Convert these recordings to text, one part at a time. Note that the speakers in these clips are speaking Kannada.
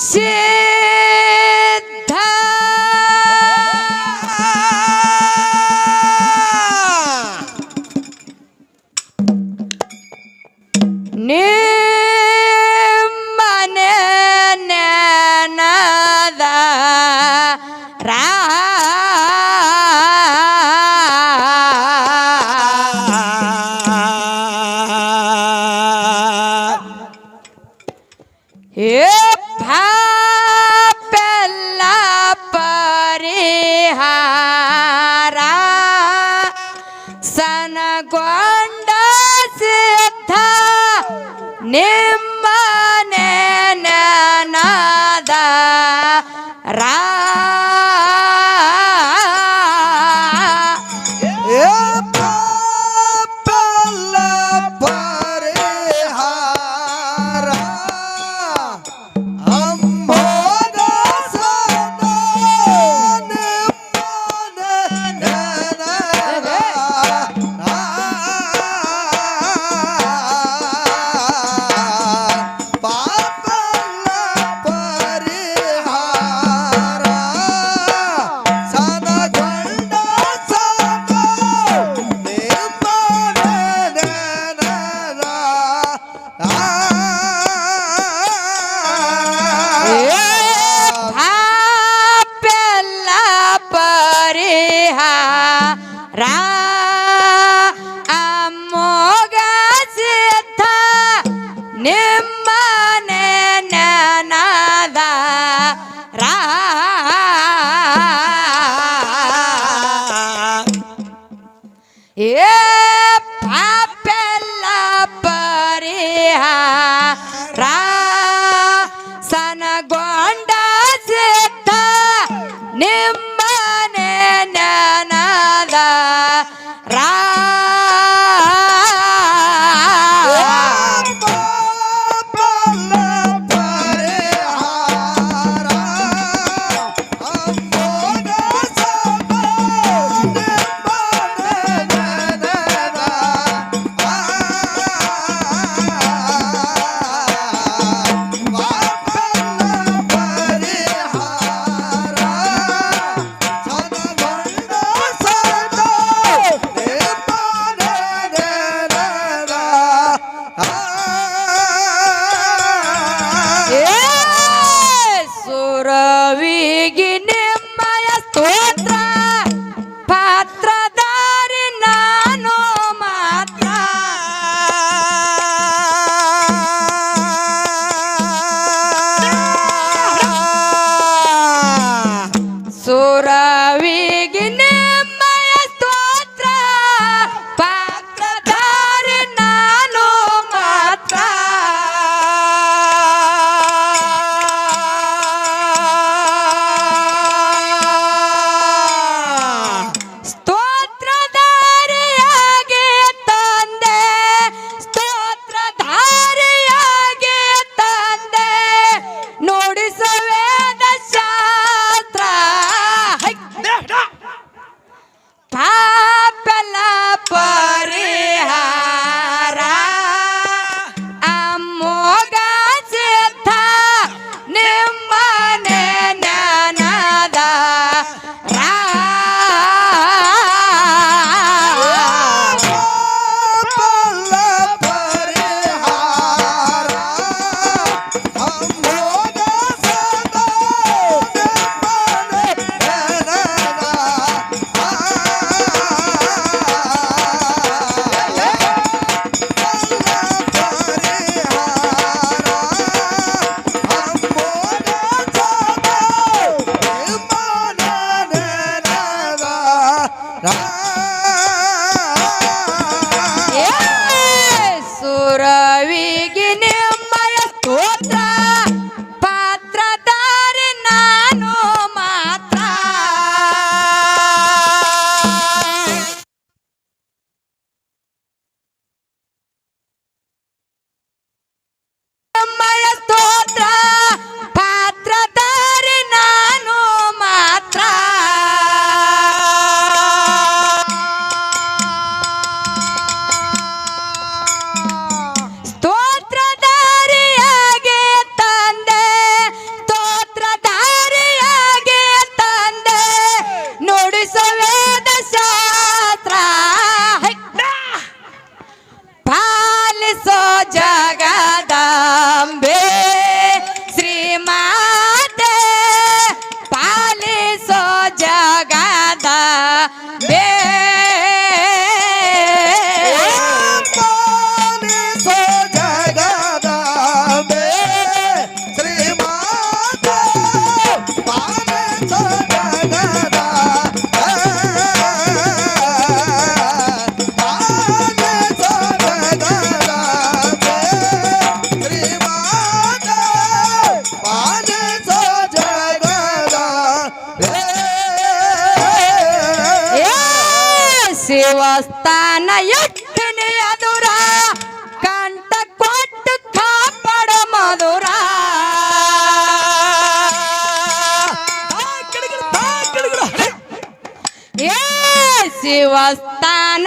ಸಿದ್ಧ ಪರಿಹಾರ ಸನಗೊಂಡ ಸಿದ್ಧ ನಿಮ್ಮ ನೆನದ ರಾ ದೇವಸ್ಥಾನ ಎತ್ತಿನಿ ಅದುರ ಕಂಠ ಕೊಟ್ಟು ಕಾಪಾಡ ಮಧುರ. ಏ ಶಿವಸ್ಥಾನ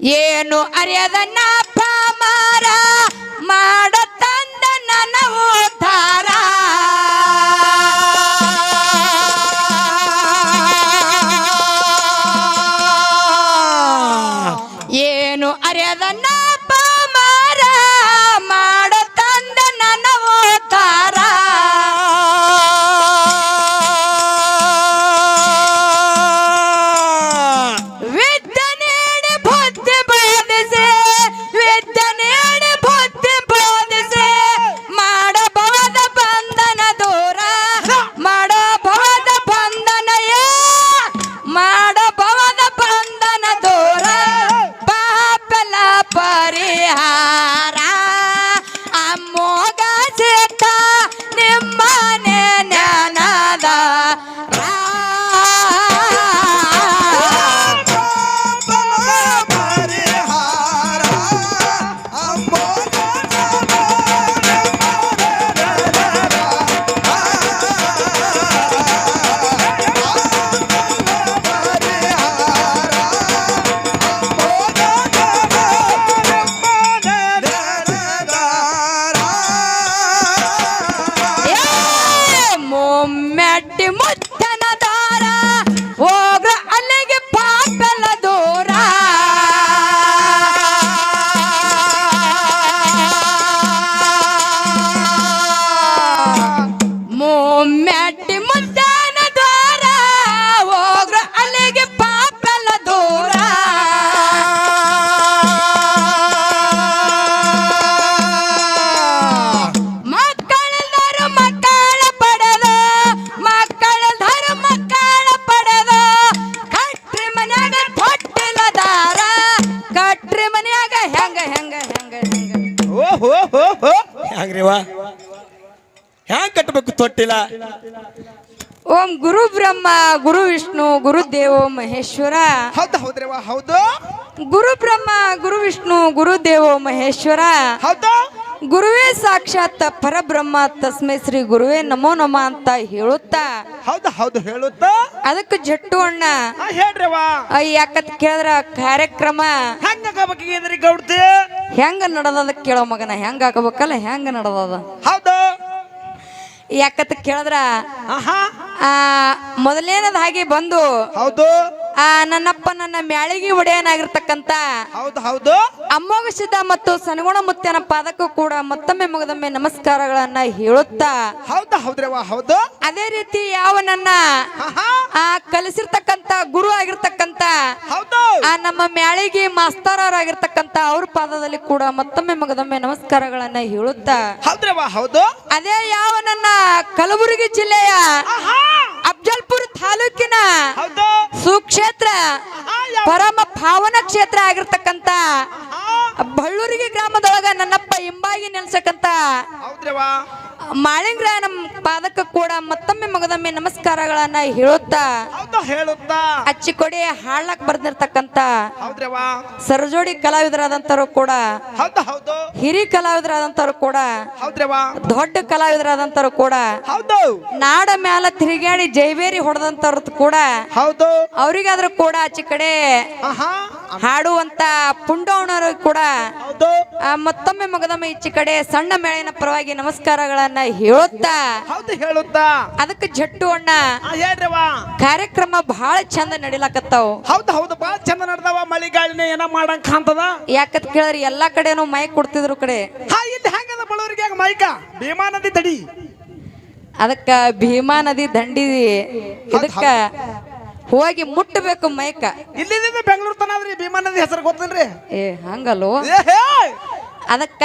ಏನು ಅರಿಯದನ್ನ ತೊಟ್ಟಿಲ. ಓಂ ಗುರು ಬ್ರಹ್ಮ ಗುರು ವಿಷ್ಣು ಗುರು ದೇವೋ ಮಹೇಶ್ವರ. ಹೌದು ಗುರು ಬ್ರಹ್ಮ ಗುರು ವಿಷ್ಣು ಗುರು ದೇವೋ ಮಹೇಶ್ವರ. ಹೌದು. ಗುರುವೇ ಸಾಕ್ಷಾತ್ ಪರಬ್ರಹ್ಮ ತಸ್ಮೈ ಶ್ರೀ ಗುರುವೇ ನಮೋ ನಮ ಅಂತ ಹೇಳುತ್ತಾ. ಹೌದು ಹೇಳುತ್ತಾ. ಅದಕ್ಕೆ ಜಟ್ಟು ಅಣ್ಣ. ಆ, ಯಾಕತ್ ಕೇಳಿದ್ರ ಕಾರ್ಯಕ್ರಮ. ಹೆಂಗಾಗಬೇಕೇಂದ್ರಿ ಗೌಡ್ತಿ ಹೆಂಗ ಕೇಳೋ ಮಗನ ಹೆಂಗ ಆಗಬೇಕಲ್ಲ ಹೆಂಗ ನಡದದ? ಹೌದು. ಯಾಕತ್ತ ಕೇಳಿದ್ರ? ಮೊದಲೇನದ ಹಾಗೆ ಬಂದು ಹೌದು. ಆ ನನ್ನಪ್ಪ ನನ್ನ ಮ್ಯಾಳಿಗೆ ಒಡೆಯನಾಗಿರ್ತಕ್ಕಂತ ಹೌದು ಹೌದು. ಅಮ್ಮೋಗ ಸಿದ್ಧ ಮತ್ತು ಸನಗುಣ ಮುತ್ತಿನ ಪಾದಕ್ಕೂ ಕೂಡ ಮತ್ತೊಮ್ಮೆ ಮುಗದೊಮ್ಮೆ ನಮಸ್ಕಾರಗಳನ್ನ ಹೇಳುತ್ತಾ ಹೌದು ಹೌದ್ರವ ಹೌದು. ಅದೇ ರೀತಿ ಯಾವ ನನ್ನ ಆ ಕಲಿಸಿರ್ತಕ್ಕಂತ ಗುರು ಆಗಿರ್ತಕ್ಕಂತ ಹೌದು. ಆ ನಮ್ಮ ಮ್ಯಾಳಿಗೆ ಮಾಸ್ತರಾಗಿರ್ತಕ್ಕಂತ ಅವ್ರ ಪಾದದಲ್ಲಿ ಕೂಡ ಮತ್ತೊಮ್ಮೆ ಮಗದೊಮ್ಮೆ ನಮಸ್ಕಾರಗಳನ್ನ ಹೇಳುತ್ತಾ ಹೌದ್ರವ ಹೌದು. ಅದೇ ಯಾವ ನನ್ನ ಕಲಬುರಗಿ ಜಿಲ್ಲೆಯ ಅಬ್ಜಲ್ಪುರ ಅಫ್ಜಲ್ಪುರ ತಾಲೂಕಿನ ಸುಕ್ಷೇತ್ರ ಪರಮ ಭಾವನ ಕ್ಷೇತ್ರ ಆಗಿರ್ತಕ್ಕಂತ ಬಳ್ಳೂರಿಗೆ ಗ್ರಾಮದೊಳಗ ನನ್ನಪ್ಪ ಹಿಂಬಾಗಿ ನೆಲೆಸಕ್ಕಂತ ಮಾಳಿಂಗ್ರ ನಮ್ಮ ಪಾದಕ ಕೂಡ ಮತ್ತೊಮ್ಮೆ ಮಗದೊಮ್ಮೆ ನಮಸ್ಕಾರಗಳನ್ನ ಹೇಳುತ್ತಾ ಹೇಳುತ್ತಾ. ಅಚ್ಚಿಕೊಡಿ ಹಾಡ್ಲಕ್ ಬರ್ದಿರ್ತಕ್ಕಂತ ಸರಜೋಡಿ ಕಲಾವಿದರಾದಂತರು ಕೂಡ ಹಿರಿ ಕಲಾವಿದರಾದಂತರು ಕೂಡ ದೊಡ್ಡ ಕಲಾವಿದರಾದಂತರು ಕೂಡ ಹೌದು. ನಾಡ ಮ್ಯಾಲ ತಿರುಗಾಡಿ ಜೈಬೇರಿ ಹೊಡೆದಂತವ್ರದ್ದು ಕೂಡ ಹೌದು. ಅವ್ರಿಗಾದ್ರೂ ಕೂಡ ಆಚೆ ಕಡೆ ಹಾಡುವಂತ ಪುಂಡೋಣರು ಕೂಡ ಆ, ಮತ್ತೊಮ್ಮೆ ಮಗದೊಮ್ಮೆ ಈಚೆ ಕಡೆ ಸಣ್ಣ ಮೇಳಿನ ಪರವಾಗಿ ನಮಸ್ಕಾರಗಳನ್ನ ಹೇಳುತ್ತಾ? ಹೌದು ಹೇಳುತ್ತಾ? ಅದಕ್ಕೆ ಜಟ್ಟು ಅಣ್ಣ ಆ ಹೇಳ್ರವ್ವ. ಕಾರ್ಯಕ್ರಮ ಬಹಳ ಚಂದ ನಡಿಲಕತ್ತಾವ. ಹೌದು ಹೌದು ಬಹಳ ಚಂದ ನಡ್ದವ. ಮಳಿ ಗಾಳಿನ ಏನ ಮಾಡಂಗ್ ಕಾಣ್ತದ? ಯಾಕತ್ ಕೇಳಿದ್ರೆ ಎಲ್ಲಾ ಕಡೆನೂ ಮೈಕ್ ಕೊಡ್ತಿದ್ರು ಕಡೆ. ಹಾ ಇಲ್ಲಿ ಹೆಂಗದ ಬಡವರಿಗೆ ಮೈಕ? ಭೀಮಾ ನದಿ ತಡಿ. ಅದಕ್ಕ ಭೀಮಾ ನದಿ ದಂಡಿ ಇದಕ್ಕ ಹೋಗಿ ಮುಟ್ಟಬೇಕು ಮೈಕ. ಇಲ್ಲಿಂದ ಬೆಂಗಳೂರು ತನ ಭೀಮಾ ನದಿ ಹೆಸರು ಗೊತ್ತಲ್ರಿ ಏ ಹಂಗಲ್ಲೋ? ಅದಕ್ಕ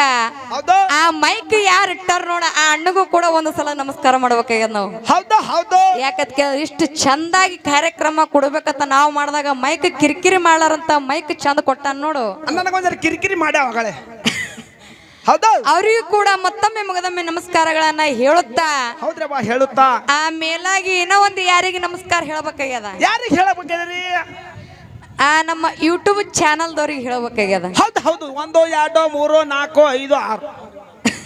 ಆ ಮೈಕ್ ಯಾರು ಇಟ್ಟಾರ ನೋಡ ಆ ಅಣ್ಣಗೂ ಕೂಡ ಒಂದು ಸಲ ನಮಸ್ಕಾರ ಮಾಡ್ಬೇಕಾಗ್ಯದ ನಾವು. ಹೌದು ಹೌದು. ಯಾಕತ್ ಇಷ್ಟು ಚಂದಾಗಿ ಕಾರ್ಯಕ್ರಮ ಕೊಡ್ಬೇಕಂತ ನಾವು ಮಾಡಿದಾಗ ಮೈಕ್ ಕಿರಿಕಿರಿ ಮಾಡ್ಲಾರಂತ ಮೈಕ್ ಚಂದ ಕೊಟ್ಟ ನೋಡು. ಕಿರಿಕಿರಿ ಮಾಡ್ಯಾವ ಮಗಳೇ? ಹೌದು. ಅವರಿಗೂ ಕೂಡ ಮತ್ತೊಮ್ಮೆ ಮುಗದೊಮ್ಮೆ ನಮಸ್ಕಾರಗಳನ್ನ ಹೇಳುತ್ತಾ? ಹೌದ್ರವ್ವ ಹೇಳುತ್ತಾ? ಆ ಮೇಲಾಗಿ ಏನೋ ಒಂದು ಯಾರಿಗೆ ನಮಸ್ಕಾರ ಹೇಳ್ಬೇಕಾಗ್ಯದ? ಯಾರಿಗೆ ಹೇಳಬೇಕಾದ್ರಿ ಆ ನಮ್ಮ ಯೂಟ್ಯೂಬ್ ಚಾನಲ್ದವ್ರಿಗೆ ಹೇಳ್ಬೇಕಾಗ್ಯದ? ಹೌದು ಹೌದು. ಒಂದು ಎರಡು ಮೂರು ನಾಲ್ಕು ಐದು ಆರು.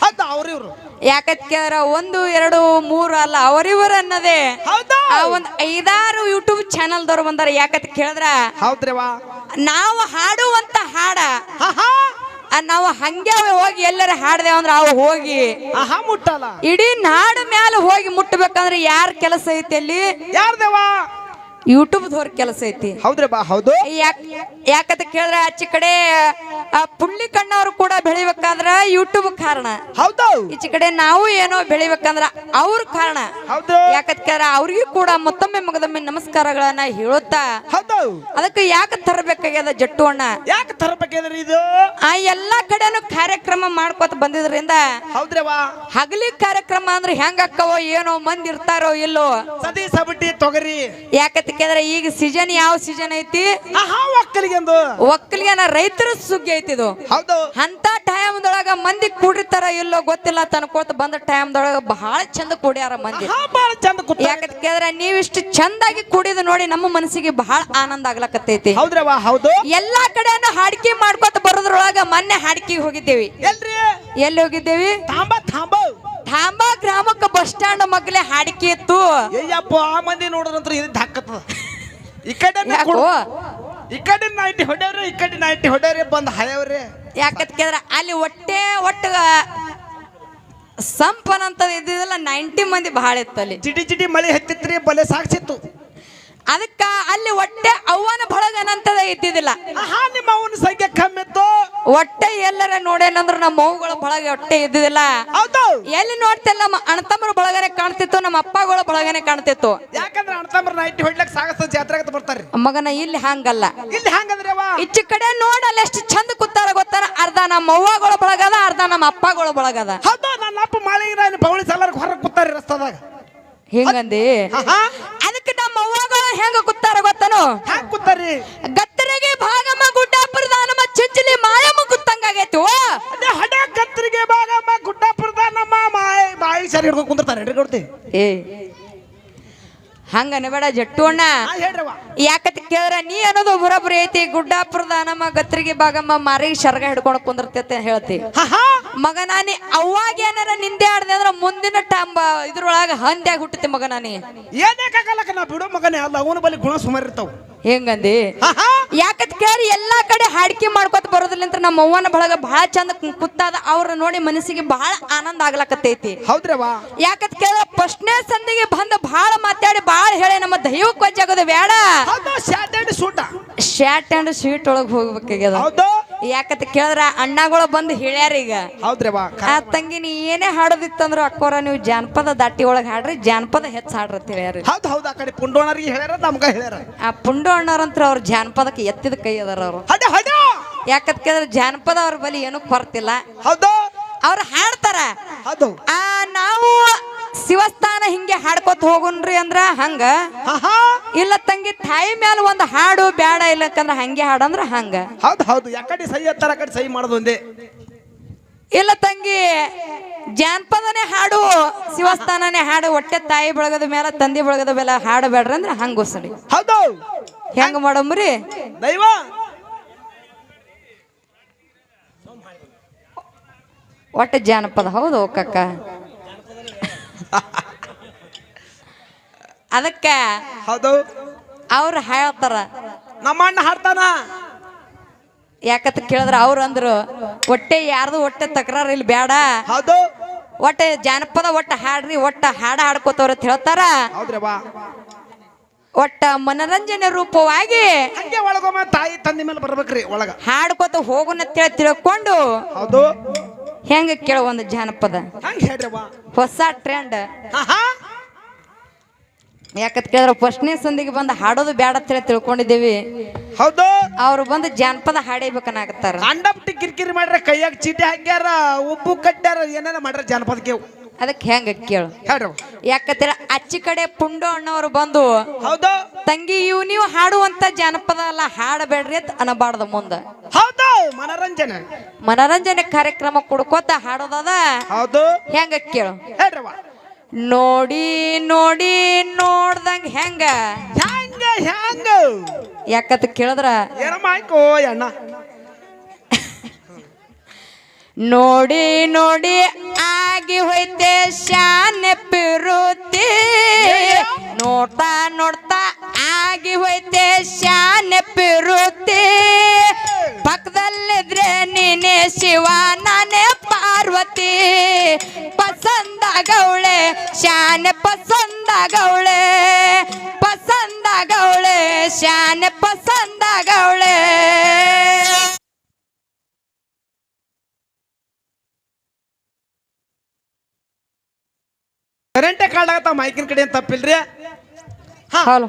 ಹೌದು ಯಾಕತ್ ಕೇಳಿದ್ರ ಒಂದು ಎರಡು ಮೂರು ಅಲ್ಲ ಅವರಿವರು ಅನ್ನೋದೇ. ಹೌದು. ಆ ಒಂದ್ ಐದಾರು ಯೂಟ್ಯೂಬ್ ಚಾನಲ್ದವ್ರು ಬಂದಾರ ಯಾಕತ್ ಕೇಳಿದ್ರ ಹೌದ್ರವ್ವ. ನಾವು ಹಾಡುವಂತ ಹಾಡ ಹಾ ನಾವು ಹಂಗೆ ಹೋಗಿ ಎಲ್ಲರ ಹಾಡ್ದೇವ ಅಂದ್ರೆ ಅವು ಹೋಗಿ. ಆಹಾ ಮುಟ್ಟಲ್ಲ. ಇಡೀ ನಾಡು ಮ್ಯಾಲ ಹೋಗಿ ಮುಟ್ಟಬೇಕಂದ್ರೆ ಯಾರ ಕೆಲಸ ಐತಿ ಅಲ್ಲಿ? ಯಾರ್ದೇವ ಯೂಟ್ಯೂಬ್ದವ್ರ ಕೆಲಸ ಐತಿ. ಹೌದ್ರಿ ಬಾ ಹೌದು. ಯಾಕ್ ಯಾಕಂತ ಕೇಳಿದ್ರೆ ಆಚೆ ಕಡೆ ಪುಳ್ಳಿ ಕಣ್ಣವ್ರು ಕೂಡ ಬೆಳಿಬೇಕಾದ್ರ ಯೂಟ್ಯೂಬ್ ಕಾರಣ. ಹೌದು. ಈಚೆ ಕಡೆ ನಾವು ಏನೋ ಬೆಳಿಬೇಕಂದ್ರ ಅವ್ರ ಕಾರಣ. ಯಾಕಂತ ಕೇಳಿದ್ರೆ ಅವ್ರಿಗೂ ಕೂಡ ಮತ್ತೊಮ್ಮೆ ಮಗದೊಮ್ಮೆ ನಮಸ್ಕಾರಗಳನ್ನ ಹೇಳುತ್ತಾ. ಅದಕ್ಕೆ ಯಾಕೆ ತರಬೇಕಾಗ್ಯದ ಜಟ್ಟು ಅಣ್ಣ? ಯಾಕೆ ತರಬೇಕಿದ್ರಿ ಇದು? ಆ ಎಲ್ಲಾ ಕಡೆನು ಕಾರ್ಯಕ್ರಮ ಮಾಡ್ಕೋತ ಬಂದಿದ್ರಿಂದ ಹೌದ್ರವಾ ಹಗಲಿ ಕಾರ್ಯಕ್ರಮ ಅಂದ್ರೆ ಹೆಂಗ ಅಕ್ಕವೋ ಏನೋ ಮಂದಿ ಇರ್ತಾರೋ ಇಲ್ಲೋ. ಸದಿ ಸಬಟಿ ತೊಗರಿ. ಯಾಕಂತ ಕೇಳಿದ್ರೆ ಈಗ ಸೀಸನ್ ಯಾವ ಸೀಸನ್ ಐತಿ? ಆಹಾ ಒಕ್ಕಲಿಗೆಂದು ಒಕ್ಕಲಿಗೆ ರೈತರ ಸುಗ್ಗಿ ಐತಿ ಇದು ಹೌದು. ಅಂತ ಟೈಮ್ದೊಳಗ ಮಂದಿ ಕೂಡಿರ್ತಾರ ಇಲ್ಲೋ ಗೊತ್ತಿಲ್ಲ ತನ್ಕೋತ ಬಂದ ಟೈಮ್ದೊಳಗ ಬಹಳ ಚಂದ ಕುಡಿಯಾರ ಮಂದಿ. ಬಹಳ ಚಂದ ಯಾಕಂದ್ರೆ ಯಾಕಂತ ಕೇಳಿದ್ರೆ ನೀವಿಷ್ಟು ಚಂದಾಗಿ ಕುಡಿದು ನೋಡಿ ನಮ್ಮ ಮನಸ್ಸಿಗೆ ಬಹಳ ಆನಂದ ಆಗ್ಲಕತ್ತೈತಿ. ಹೌದ್ರವಾ ಹೌದು. ಎಲ್ಲಾ ಕಡೆ ಹಾಡಿಕೆ ಮಾಡ್ಕೊತ ಬರೋದ್ರೊಳಗ ಮೊನ್ನೆ ಹಾಡಿಕೆಗೆ ಹೋಗಿದ್ದೇವಿ. ಎಲ್ರಿ? ಎಲ್ಲಿ ಹೋಗಿದ್ದೇವಿ? ತಾಂಬ ತಾಂಬ. ಧಾಂಬಾ ಗ್ರಾಮಕ್ಕ ಬಸ್ ಸ್ಟ್ಯಾಂಡ್ ಮಗ್ಲೆ ಹಾಡಿಕೆ ಇತ್ತು. ಅಯ್ಯಪ್ಪ ಆ ಮಂದಿ ನೋಡಿದ್ರಂತ್ರ ಇದು ಈ ಕಡೆ ಈ ಕಡೆ ನೈಂಟಿ ಹೊಡ್ಯಾವ್ರಿ ಈ ಕಡೆ ನೈಂಟಿ ಹೊಡ್ಯಾವ್ರಿ ಬಂದ್ ಹಾಯವ್ರೆ. ಯಾಕತ್ ಕೇಳಿದ್ರೆ ಅಲ್ಲಿ ಒಟ್ಟೆ ಒಟ್ಟ ಸಂಪನ್ ಅಂತ ಇದ್ದಿದ್ದಲ್ಲ ನೈಂಟಿ ಮಂದಿ ಬಹಳ ಇತ್ತು ಅಲ್ಲಿ. ಚಿಟಿ ಚಿಟಿ ಮಳಿ ಹತ್ತಿತ್ರಿ ಬಲೆ ಸಾಕ್ಸಿತ್ತು ಅದಕ್ಕ ಅಲ್ಲಿ ಒಟ್ಟೆ ಅವ್ವನ ಬಳಗನಂತದ ಇದ್ದಿದ್ದಿಲ್ಲ. ಆಹಾ ನಿಮ್ಮ ಅವನ ಸಂಖ್ಯೆ ಕಮ್ಮಿ ಇತ್ತು. ಒಟ್ಟೆ ಎಲ್ಲರ ನೋಡೇನಂದ್ರ ನಮ್ಮ ಮೌಗಳ ಬಳಗ ಒಟ್ಟೆ ಇದ್ದಿದ್ದಿಲ್ಲ. ಹೌದು. ಎಲ್ಲಿ ನೋಡ್ತಿಲ್ಲ ನಮ್ಮ ಅಣ್ಣತಮ್ಮರ ಬಳಗನೆ ಕಾಣ್ತಿತ್ತು ನಮ್ಮ ಅಪ್ಪಗಳ ಬಳಗನೆ ಕಾಣ್ತಿತ್ತು. ನೈಂಟಿ ಹೊಡ್ಲಕ್ ಸಾಗಸ ಜಾತ್ರೆಗತ್ತ ಬರ್ತಾರ್ರಿ ಮಗನ ಇಲ್ಲಿ ಹಂಗಲ್ಲ. ಇಲ್ಲಿ ಹಂಗಂದ್ರೆ ಅವ ಇಚ್ಚ ಕಡೆ ನೋಡಲ್ಲ ಎಷ್ಟು ಚಂದ ಕೂತಾರ ಗೊತ್ತಾರ? ಅರ್ಧ ನಮ್ಮ ಅವ್ವಗಳ ಬಳಗದ ಅರ್ಧ ನಮ್ಮ ಅಪ್ಪಗಳ ಬಳಗದ. ಹೌದು ನನ್ನ ಅಪ್ಪ ಮಾಳಿಗೆ ಬವಳಿ ಸಾಲಾರ್ ಹೊರಗೆ ಕೂತಾರಿ ರಸ್ತಾದಾಗ. ಹಿಂಗಂದಿ? ಅದಕ್ಕೆ ನಮ್ಮ ಅವ್ವಗಳು ಹೆಂಗ ಕೂತಾರ ಗೊತ್ತನು? ಹ್ಯಾಂಗ ಕೂತಾರಿ? ಗತ್ತರಿಗೆ ಭಾಗಮ್ಮ ಗುಡ್ಡಾಪುರದ ನಮ್ಮ ಚುಂಚಲಿ ಮಾಯಮ್ಮ ಕುತ್ತಂಗ ಆಗೈತು. ಹಡ ಕತ್ತರಿಗೆ ಭಾಗಮ್ಮ ಗುಡ್ಡಾಪುರದ ನಮ್ಮ ಮಾಯ ಬಾಯಿ ಸರಿ ಹಿಡ್ಕೊಂಡು ಕುಂದಿರ್ತಾರೆ. ಹಿಡ್ಕೊಡ್ತಿ ಏ ಹಂಗ ಬೇಡ ಜಟ್ಟು ಅಣ್ಣ ಯಾಕತ್ ಕೇಳಿದ್ರ ನೀ ಅನ್ನೋದು ಬರೋಬ್ರಿ ಐತಿ ಗುಡ್ಡಾಪುರದ ನಮ್ಮ ಗತ್ರಿಗೆ ಭಾಗಮ್ಮ ಮಾರಿ ಶರ್ಗ ಹಿಡ್ಕೊಂಡು ಕುಂದಿರ್ತೈತೆ ಹೇಳ್ತಿ. ಆಹಾ ಮಗ ನಾನಿ ಅವಾಗ ಏನಾರ ನಿಂದೆ ಆಡ್ದೆ ಅಂದ್ರ ಮುಂದಿನ ಟಂಬ ಇದ್ರೊಳಗ ಹಂದ್ಯಾಗ ಹುಟ್ಟತಿ ಮಗ ನಾನಿ ಏನೇ ಕಾಕಲಕ್ಕ ನಾ ಬಿಡೋ ಮಗನೇ ಅಲ್ಲ ಅವನ ಬಲಿ ಗುಣ ಸುಮಾರು ಇರ್ತಾವ. ಹೆಂಗಂದಿ? ಯಾಕತ್ ಕೇಳಿ ಎಲ್ಲಾ ಕಡೆ ಹಾಡಿಕೆ ಮಾಡ್ಕೊತ ಬರೋದಿಲ್ಲ ಅಂತ ನಮ್ಮ ಅವ್ವನ ಬಳಗ ಬಹಳ ಚಂದ ಕುತ್ತಾದ. ಅವ್ರ ನೋಡಿ ಮನಸ್ಸಿಗೆ ಬಹಳ ಆನಂದ ಆಗ್ಲಕತ್ತೈತಿ. ಹೌದ್ರವಾ ಯಾಕತ್ ಕೇಳ ಫಸ್ಟ್ನೇ ಸಂದಿಗೆ ಬಂದ ಬಹಳ ಮಾತಾಡಿ ಬಹಳ ಹೇಳಿ ನಮ್ಮ ದೈವಕ್ಕೆ ಆಗೋದು ಬೇಡ. ಶಾರ್ಟ್ ಅಂಡ್ ಸ್ವೀಟ್ ಒಳಗ್ ಹೋಗ್ಬೇಕಾಗ್ಯದ. ಹೌದು. ಯಾಕತ್ ಕೇಳಿದ್ರ ಅಣ್ಣಗಳು ಬಂದು ಹೇಳ್ಯಾರೀಗ ಬಾ ಆ ತಂಗಿ ನೀ ಏನೇ ಹಾಡೋದಿತ್ತಂದ್ರ ಅಕ್ಕೋರ ನೀವು ಜಾನಪದ ದಾಟಿ ಒಳಗೆ ಹಾಡ್ರಿ ಜಾನಪದ ಹೆಚ್ಚು ಹಾಡ್ರಿ ಅಂತ ಹೇಳ್ಯಾರ. ಹೌದು ಹೌದು ಆ ಕಡೆ ಪುಂಡೋಣರಿಗೆ ಹೇಳ್ಯಾರ ನಮ್ಗ ಹೇಳ್ಯಾರ. ಆ ಪುಂಡು ಅಣ್ಣವ್ರಂತ್ರ ಅವ್ರ ಜಾನಪದಕ್ಕೆ ಎತ್ತಿದ ಕೈ ಅದಾರ ಅವರು. ಹಡ ಹಡ ಯಾಕತ್ ಕೇಳಿದ್ರೆ ಜಾನಪದ ಅವ್ರ ಬಲಿ ಏನೂ ಕೊರತಿಲ್ಲ. ಹೌದು. ಅವ್ರು ಹಾಡ್ತಾರ. ಹೌದು. ಆ ನಾವು ಶಿವಸ್ಥಾನ ಹಿಂಗೆ ಹಾಡ್ಕೊತ ಹೋಗುನ್ರಿ ಅಂದ್ರ ಹಂಗ. ಇಲ್ಲ ತಂಗಿ ತಾಯಿ ಮೇಲೆ ಒಂದು ಹಾಡು ಬ್ಯಾಡ ಇಲ್ಲಕಂದ್ರ ಹಂಗೆ ಹಾಡಂದ್ರ ಹಂಗ. ಹೌದು ಹೌದು. ಯಾಕಡೆ ಸಹಿ ಹತ್ತಾರ ಕಡೆ ಸಹಿ ಇಲ್ಲ ತಂಗಿ ಜಾನಪದನೇ ಹಾಡು ಶಿವಸ್ಥಾನನೇ ಹಾಡು ಹೊಟ್ಟೆ ತಾಯಿ ಬೆಳಗದ ಮೇಲೆ ತಂದೆ ಬೆಳಗದ ಮೇಲೆ ಹಾಡು ಬೇಡ್ರಿ ಅಂದ್ರೆ ಹಂಗ ಸರಿ ಹೌದು. ಹೆಂಗ ಮಾಡಂಬ್ರಿ ದೈವ. ಒಟ್ಟು ಜಾನಪದ. ಹೌದು ಕಕ್ಕ ಅದಕ್ಕ ಹೌದು. ಅವ್ರು ಹೇಳ್ತಾರ. ನಮ್ಮ ಅಣ್ಣ ಹಾಡ್ತಾನ. ಯಾಕಂತ ಕೇಳಿದ್ರ ಅವ್ರು ಅಂದ್ರು ಹೊಟ್ಟೆ ಯಾರ್ದು ಹೊಟ್ಟೆ ತಕರಾರು ಇಲ್ಲಿ ಬೇಡ ಹೌದು. ಒಟ್ಟ ಜಾನಪದ ಒಟ್ಟ ಹಾಡ್ರಿ ಒಟ್ಟ ಹಾಡ ಹಾಡ್ಕೋತವ್ರ ಅಂತ ಹೇಳ್ತಾರ. ಒಟ್ಟ ಮನರಂಜನೆ ರೂಪವಾಗಿ ಹಂಗೆ ಒಳಗೊಮ್ಮ ತಾಯಿ ತಂದೆ ಮೇಲೆ ಬರ್ಬೇಕ್ರಿ ಒಳಗ. ಹಾಡ್ಕೋತ ತಿಳ್ಕೊಂಡು ಹೌದು. ಹೆಂಗ ಕೇಳ ಒಂದು ಜಾನಪದ? ಹಂಗ ಹೇಳ್ರವ್ವ. ಹೊಸ ಟ್ರೆಂಡ್. ಯಾಕಂತ ಕೇಳಿದ್ರ ಫಸ್ಟ್ನೇ ಸಂದಿಗೆ ಬಂದು ಹಾಡೋದು ಬೇಡ ಅಂತ ಹೇಳಿ ತಿಳ್ಕೊಂಡಿದ್ದೀವಿ. ಹೌದು. ಅವ್ರು ಬಂದು ಜಾನಪದ ಹಾಡೇಬೇಕನ್ನಾಗತ್ತಾರ ಅಂಡಪ್ಟಿ ಕಿರಿಕಿರಿ ಮಾಡ್ರ ಕೈಯಾಗ ಚೀಟಿ ಹಾಕ್ಯಾರ ಉಪ್ಪು ಕಟ್ಟ್ಯಾರ ಏನೇನ ಮಾಡ್ರ ಜಾನಪದಕ್ಕೆ ಅದಕ್ಕೆ ಹೆಂಗ ಕೇಳು. ಹೇಳ್ರವ್ವ. ಅಚ್ಚಿ ಕಡೆ ಪುಂಡು ಅಣ್ಣವ್ರು ಬಂದು ಹೌದು. ತಂಗಿ ಇವ್ ನೀವು ಹಾಡುವಂತ ಜಾನಪದ ಅಲ್ಲ ಹಾಡಬೇಡ್ರಿ ಅಂತ ಅನ್ನಬಾರ್ದು ಮುಂದ. ಮನರಂಜನೆ. ಮನರಂಜನೆ ಕಾರ್ಯಕ್ರಮ ಕೊಡ್ಕೋತ ಹಾಡೋದದ? ಹೌದು. ಹೆಂಗ ಕೇಳು. ಹೇಳ್ರವ್ವ. ನೋಡಿ ನೋಡಿ ನೋಡ್ದಂಗ ಹೆಂಗ? ಹೆಂಗ ಹೆಂಗ? ಯಾಕಂತ ಕೇಳಿದ್ರ? ಏನಮ್ಮ ಆಯ್ಕೋ ಅಣ್ಣ. ನೋಡಿ ನೋಡಿ ಆಗಿ ಹೋಯ್ತೆ ಶಾನೆ ಪಿರುತಿ. ನೋಡ್ತಾ ನೋಡ್ತಾ ಆಗಿ ಹೋಯ್ತೆ ಶಾನೆ ಪಿರುತಿ. ಪಕ್ಕದಲ್ಲಿದ್ರೆ ನೀನೆ ಶಿವ, ನಾನೇ ಪಾರ್ವತಿ. ಪಸಂದ ಗೌಳೆ ಶಾನೆ ಪಸಂದಾಗವಳೆ. ಪಸಂದಾಗವಳೆ, ಶಾನೆ ಪಸಂದಾಗವಳೆ. ಕರೆಂಟೇ ಕಾರ್ಡ್ ಆಗತ್ತ ಮೈಕಿನ ಕಡೆ ಏನ್ ತಪ್ಪಿಲ್ರಿ? ಹಲೋ.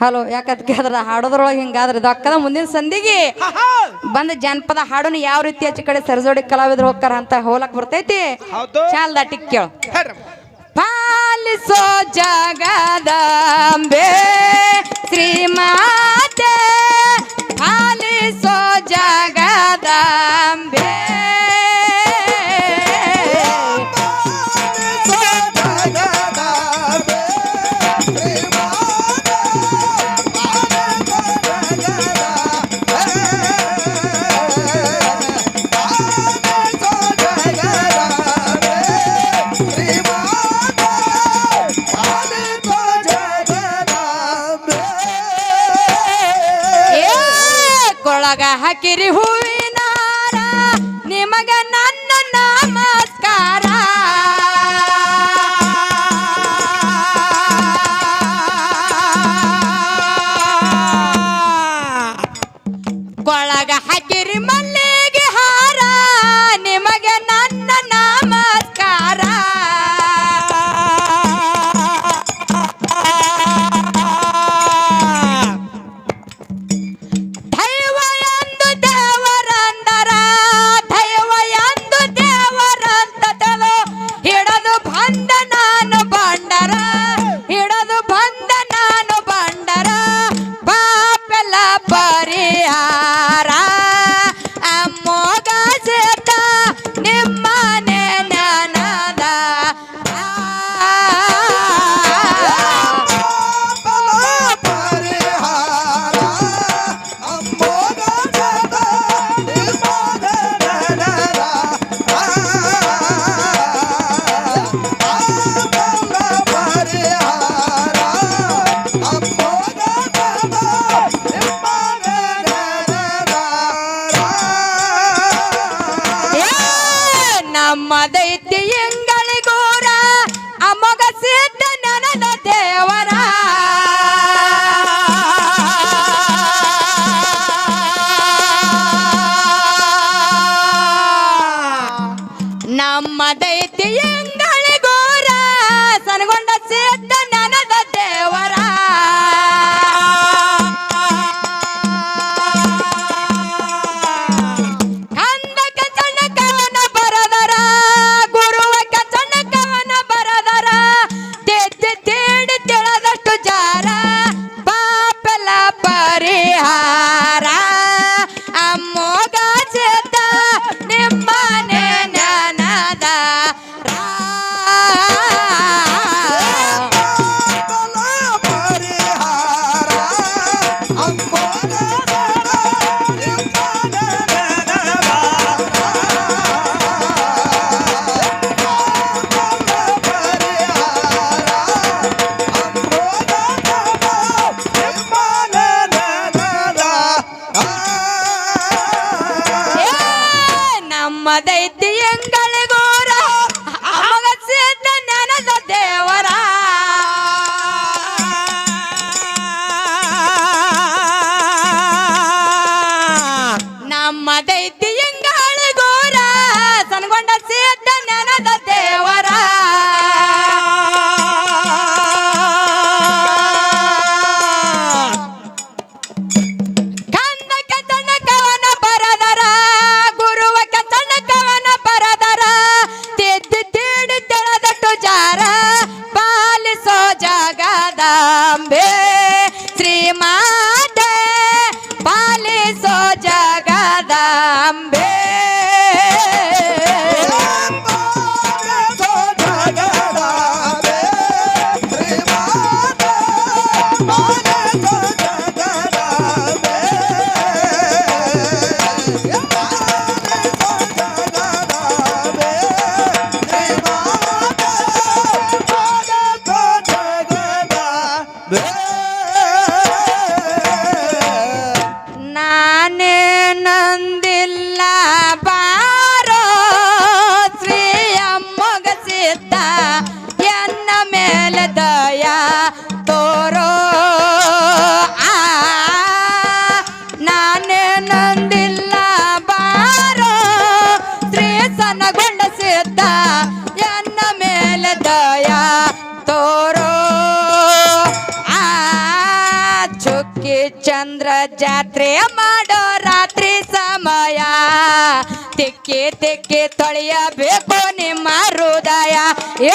ಹಲೋ ಯಾಕಂತ ಕೇಳಿದ್ರ ಹಾಡೋದ್ರೊಳಗೆ ಹಿಂಗಾದ್ರೆ? ಇದು ಅಕ್ಕದ ಮುಂದಿನ ಸಂದಿಗೆ. ಹಾ ಬಂದ ಜಾನಪದ ಹಾಡೋನು ಯಾವ ರೀತಿ ಆಚೆ ಕಡೆ ಸರಜೋಡಿ ಕಲಾವಿದ್ರು ಹೋಗ್ತಾರ ಅಂತ ಹೋಲಕ್ ಬರ್ತೈತಿ? ಚಾಲ್ ದಾಟಿ ಕೇಳು. ಪಾಲಿಸೋ ಜಗದ ಶ್ರೀಮಾತೆ ಪಾಲಿಸೋ ನಮ್ಮದೈತಿ ಎಂಗಳಿಗೂರ ಜಗದಾಂಬೆ ಜಾತ್ರೆ ಮಾಡೋ ರಾತ್ರಿ ಸಮಯ ತಿಕ್ಕಿ ತಿಕ್ಕಿ ತೊಳೆಯಬೇಕು ನಿಮ್ಮ ಹೃದಯ ಏ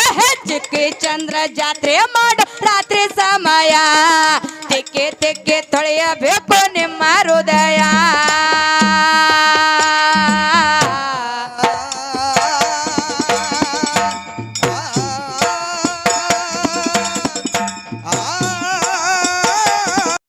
ಚುಕ್ಕಿ ಚಂದ್ರ ಜಾತ್ರೆ ಮಾಡೋ ರಾತ್ರಿ ಸಮಯ ತಿಕ್ಕಿ ತಿಕ್ಕಿ ತೊಳೆಯಬೇಕು ನಿಮ್ಮ ಹೃದಯ